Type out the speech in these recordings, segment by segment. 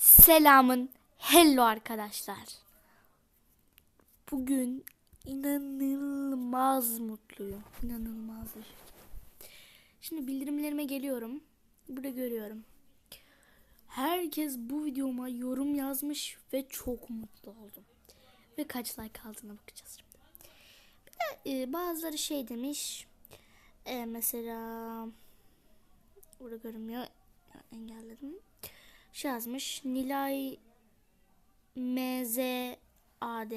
Selamın hello arkadaşlar. Bugün inanılmaz mutluyum. İnanılmaz derecede. Şimdi bildirimlerime geliyorum. Burada görüyorum. Herkes bu videoma yorum yazmış ve çok mutlu oldum. Ve kaç like aldığına bakacağız şimdi. Bir de e, bazıları şey demiş. E, mesela burada görünmüyor. Engelledim şey yazmış. Nilay MZAD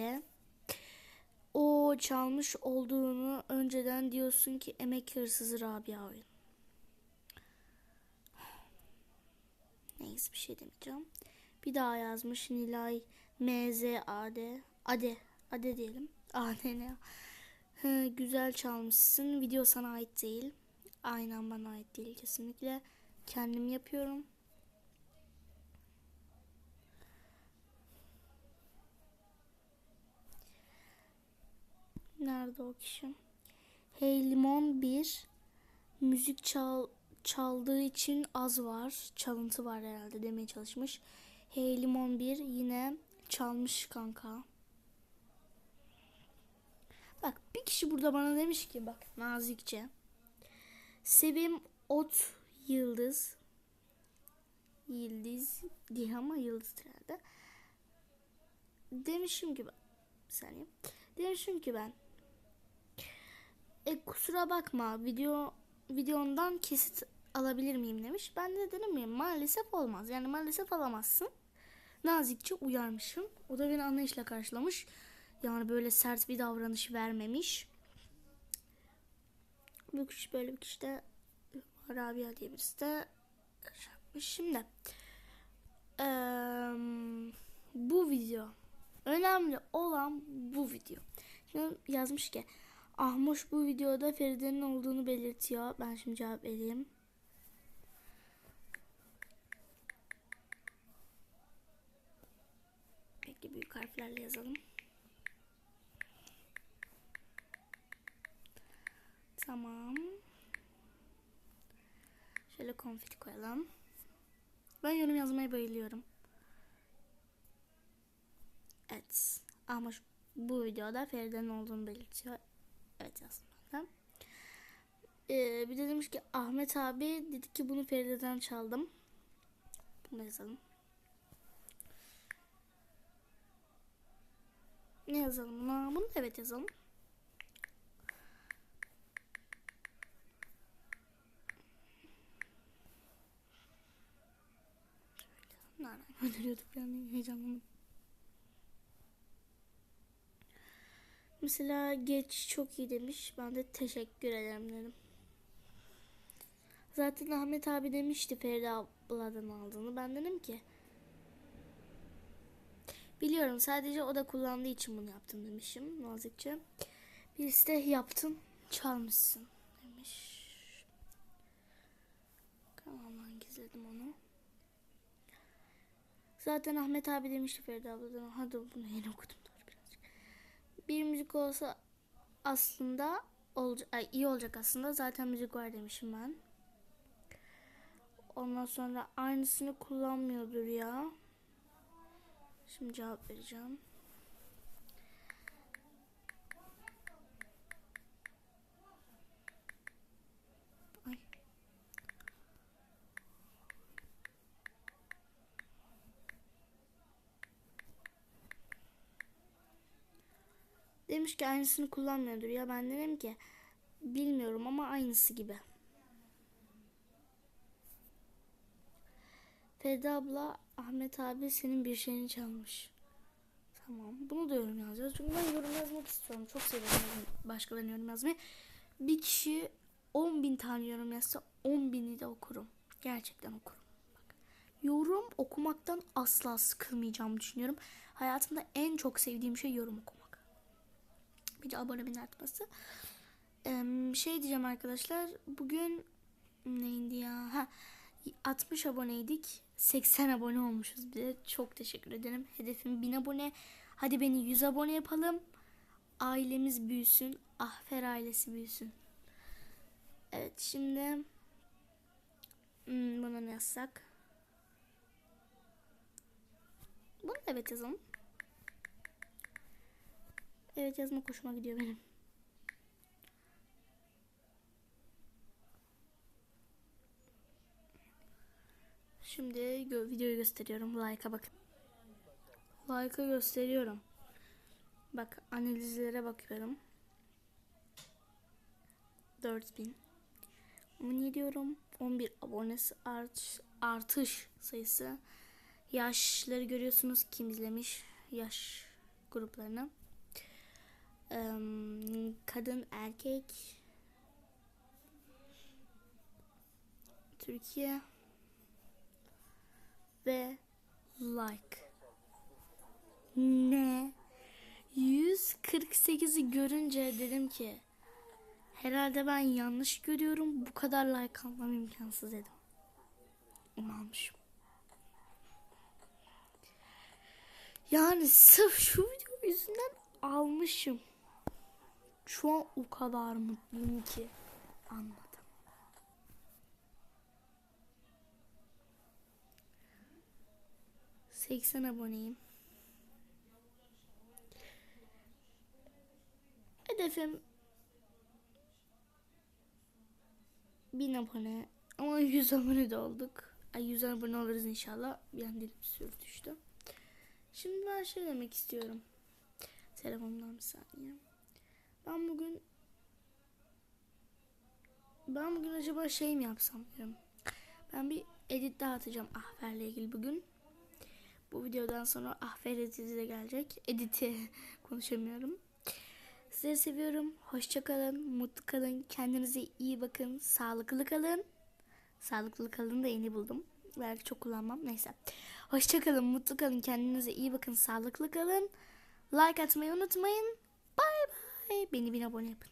o çalmış olduğunu önceden diyorsun ki emek hırsızı Rabia oyun. Neyse bir şey demeyeceğim. Bir daha yazmış Nilay MZAD. Ade. Ade diyelim. Ade ne güzel çalmışsın. Video sana ait değil. Aynen bana ait değil kesinlikle. Kendim yapıyorum. Nerede o kişi? Hey Limon 1 müzik çal çaldığı için az var. Çalıntı var herhalde demeye çalışmış. Hey Limon 1 yine çalmış kanka. Bak bir kişi burada bana demiş ki bak nazikçe. Sevim ot yıldız. Yıldız diye ama yıldız herhalde. Demişim ki ben. Bir saniye. Demişim ki ben. E, kusura bakma video videondan kesit alabilir miyim demiş. Ben de dedim ya maalesef olmaz. Yani maalesef alamazsın. Nazikçe uyarmışım. O da beni anlayışla karşılamış. Yani böyle sert bir davranış vermemiş. Bu kişi böyle bir kişi de Rabia diye birisi de. Şimdi eee, bu video önemli olan bu video. Şimdi yazmış ki Ahmoş bu videoda Feride'nin olduğunu belirtiyor. Ben şimdi cevap vereyim. Peki büyük harflerle yazalım. Tamam. Şöyle konfeti koyalım. Ben yorum yazmaya bayılıyorum. Evet. Ahmoş bu videoda Feride'nin olduğunu belirtiyor. Evet yazdım. Ee, bir de demiş ki Ahmet abi dedi ki bunu Feride'den çaldım. Bunu yazalım. Ne yazalım buna? Bunu da evet yazalım. Nereden gönderiyorduk yani heyecanlandım. Mesela geç çok iyi demiş. Ben de teşekkür ederim dedim. Zaten Ahmet abi demişti Feride abladan aldığını. Ben dedim ki biliyorum sadece o da kullandığı için bunu yaptım demişim nazikçe. Birisi de yaptın çalmışsın demiş. Kanaldan gizledim onu. Zaten Ahmet abi demişti Feride abladan. Hadi bunu yeni okudum bir müzik olsa aslında olacak, ay, iyi olacak aslında. Zaten müzik var demişim ben. Ondan sonra aynısını kullanmıyordur ya. Şimdi cevap vereceğim. Demiş ki aynısını kullanmıyordur. Ya ben dedim ki bilmiyorum ama aynısı gibi. Feride abla Ahmet abi senin bir şeyini çalmış. Tamam. Bunu da yorum yazacağız. Çünkü ben yorum yazmak istiyorum. Çok seviyorum başkalarının yorum yazmayı. Bir kişi 10 bin tane yorum yazsa 10 bini de okurum. Gerçekten okurum. Bak, yorum okumaktan asla sıkılmayacağımı düşünüyorum. Hayatımda en çok sevdiğim şey yorum okumak bir de abonemin artması. Ee, şey diyeceğim arkadaşlar. Bugün neydi ya? Ha, 60 aboneydik. 80 abone olmuşuz bir de. Çok teşekkür ederim. Hedefim 1000 abone. Hadi beni 100 abone yapalım. Ailemiz büyüsün. Ahfer ailesi büyüsün. Evet şimdi hmm, buna ne yazsak? Bunu da evet yazalım. Evet yazmak hoşuma gidiyor benim. Şimdi videoyu gösteriyorum. Like'a bakın. Like'a gösteriyorum. Bak analizlere bakıyorum. 4000. Ama ne diyorum? 11 abonesi art, artış sayısı. Yaşları görüyorsunuz kim izlemiş yaş gruplarını. Kadın erkek Türkiye ve like. Ne? 148'i görünce dedim ki herhalde ben yanlış görüyorum. Bu kadar like almam imkansız dedim. Ama almışım. Yani sırf şu video yüzünden almışım. Şu an o kadar mutluyum ki anladım. Seksen aboneyim. Hedefim 1000 abone ama 100 abone de olduk. Ay 100 abone oluruz inşallah. Bir an dilim sürtüştü. Şimdi ben şey demek istiyorum. Telefonumdan bir saniye. Ben bugün ben bugün acaba şey mi yapsam diyorum. Ben bir edit daha atacağım Ahfer'le ilgili bugün. Bu videodan sonra Ahfer editi de gelecek. Editi konuşamıyorum. Sizleri seviyorum. Hoşça kalın, mutlu kalın, kendinize iyi bakın, sağlıklı kalın. Sağlıklı kalın da yeni buldum. Belki çok kullanmam. Neyse. Hoşça kalın, mutlu kalın, kendinize iyi bakın, sağlıklı kalın. Like atmayı unutmayın. Bye bye. Beni bin abone yapın.